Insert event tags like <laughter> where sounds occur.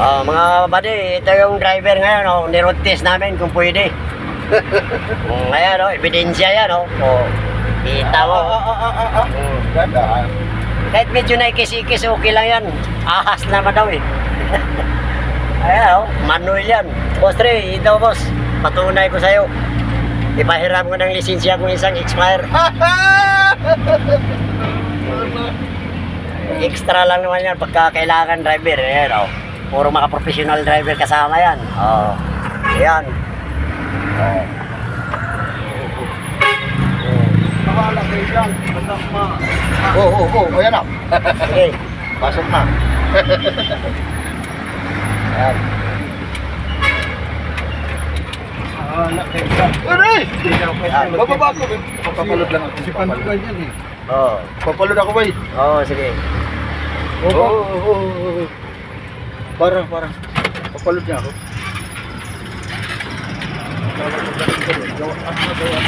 Ah, mga buddy, ito yung driver ngayon, oh, niroad test namin kung pwede. <laughs> um, ngayon, oh, ebidensya yan, oh. oh kita mo. Mm. Ganda. Kahit medyo naikis-ikis, okay lang yan. Ahas naman daw eh. <laughs> Ayan, oh, manual yan. Boss Trey, ito boss, patunay ko sa'yo. Ipahiram ko ng lisensya kung isang expire. <laughs> Extra lang naman yan pagka kailangan driver. Ayan, oh. Puro mga professional driver kasama yan. Oh. Ayan. Oh. Nakala kayo lang. Basta ma... Oo, oo, oo. Ayan na. Sige. Pasok na. Ayan. Nakala kayo lang. Aray! Bababa ko. Papapalod lang ako. Si Pantulan yan eh. Oh. Papalod ako ba eh? Oh, sige. Oo, oo, oo, barang barang kapalit niya ako Tawag ko ganun ko. Gawa ako na gawa